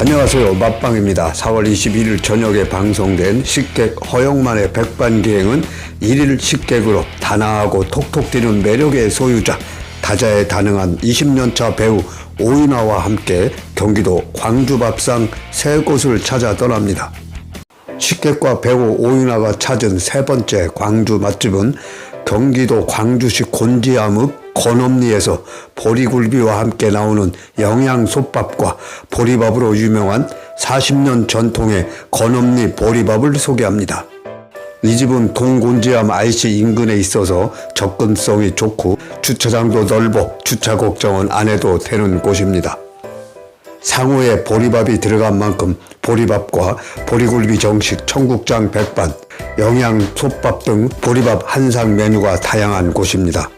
안녕하세요. 맛방입니다. 4월 21일 저녁에 방송된 식객 허영만의 백반기행은 일일 식객으로 단아하고 톡톡 튀는 매력의 소유자 다자에 단응한 20년차 배우 오인화와 함께 경기도 광주밥상 세 곳을 찾아 떠납니다. 식객과 배우 오윤아가 찾은 세 번째 광주 맛집은 경기도 광주시 곤지암읍 건엄리에서 보리굴비와 함께 나오는 영양솥밥과 보리밥으로 유명한 40년 전통의 건엄리 보리밥을 소개합니다. 이 집은 동곤지암 IC 인근에 있어서 접근성이 좋고 주차장도 넓어 주차 걱정은 안 해도 되는 곳입니다. 상호에 보리밥이 들어간 만큼 보리밥과 보리굴비 정식 청국장 백반, 영양 솥밥 등 보리밥 한상 메뉴가 다양한 곳입니다.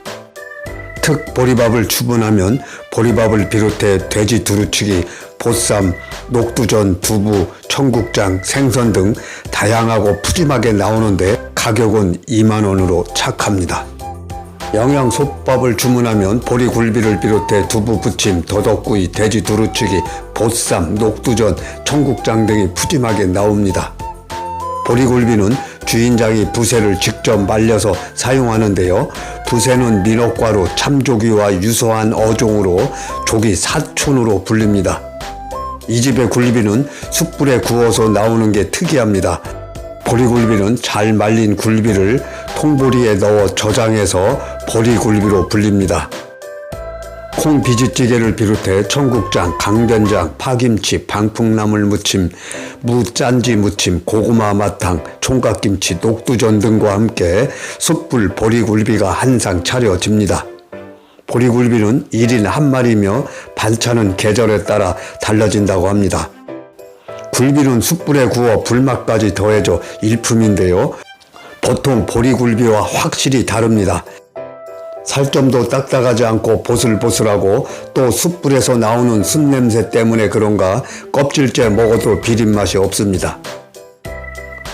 특 보리밥을 주문하면 보리밥을 비롯해 돼지 두루치기, 보쌈, 녹두전, 두부, 청국장, 생선 등 다양하고 푸짐하게 나오는데 가격은 2만 원으로 착합니다. 영양 솥밥을 주문하면 보리굴비를 비롯해 두부 부침, 더덕구이, 돼지 두루치기, 보쌈, 녹두전, 청국장 등이 푸짐하게 나옵니다. 보리굴비는 주인장이 부새를 직접 말려서 사용하는데요. 부새는 민옥과로 참조기와 유소한 어종으로 조기 사촌으로 불립니다. 이 집의 굴비는 숯불에 구워서 나오는 게 특이합니다. 보리굴비는 잘 말린 굴비를 통보리에 넣어 저장해서 보리굴비로 불립니다. 콩 비지찌개를 비롯해 청국장, 강된장, 파김치, 방풍나물 무침, 무짠지 무침, 고구마 마탕, 총각김치, 녹두전 등과 함께 숯불 보리굴비가 한상 차려집니다. 보리굴비는 1인 한 마리며 반찬은 계절에 따라 달라진다고 합니다. 굴비는 숯불에 구워 불맛까지 더해져 일품인데요. 보통 보리굴비와 확실히 다릅니다. 살점도 딱딱하지 않고 보슬보슬하고 또 숯불에서 나오는 숯냄새 때문에 그런가 껍질째 먹어도 비린맛이 없습니다.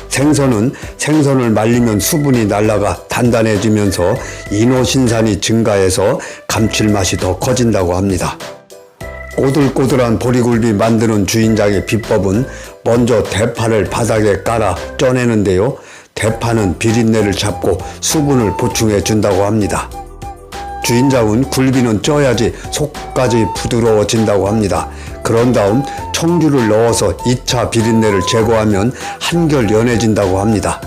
생선은 생선을 말리면 수분이 날아가 단단해지면서 이노신산이 증가해서 감칠맛이 더 커진다고 합니다. 꼬들꼬들한 보리굴비 만드는 주인장의 비법은 먼저 대파를 바닥에 깔아 쪄내는데요. 대파는 비린내를 잡고 수분을 보충해 준다고 합니다. 주인장은 굴비는 쪄야지 속까지 부드러워진다고 합니다. 그런 다음 청주를 넣어서 2차 비린내를 제거하면 한결 연해진다고 합니다.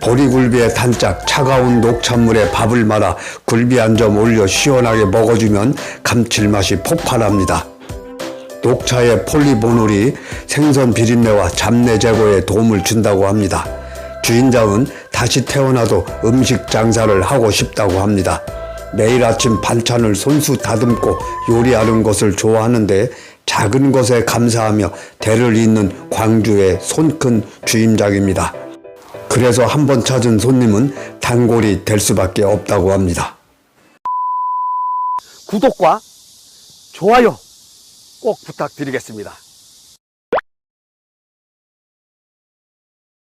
보리굴비에 단짝 차가운 녹찬물에 밥을 말아 굴비 한 점 올려 시원하게 먹어주면 감칠맛이 폭발합니다. 녹차의 폴리보놀이 생선 비린내와 잡내 제거에 도움을 준다고 합니다. 주인장은 다시 태어나도 음식 장사를 하고 싶다고 합니다. 매일 아침 반찬을 손수 다듬고 요리하는 것을 좋아하는데 작은 것에 감사하며 대를 잇는 광주의 손큰 주임장입니다. 그래서 한 번 찾은 손님은 단골이 될 수밖에 없다고 합니다. 구독과 좋아요 꼭 부탁드리겠습니다.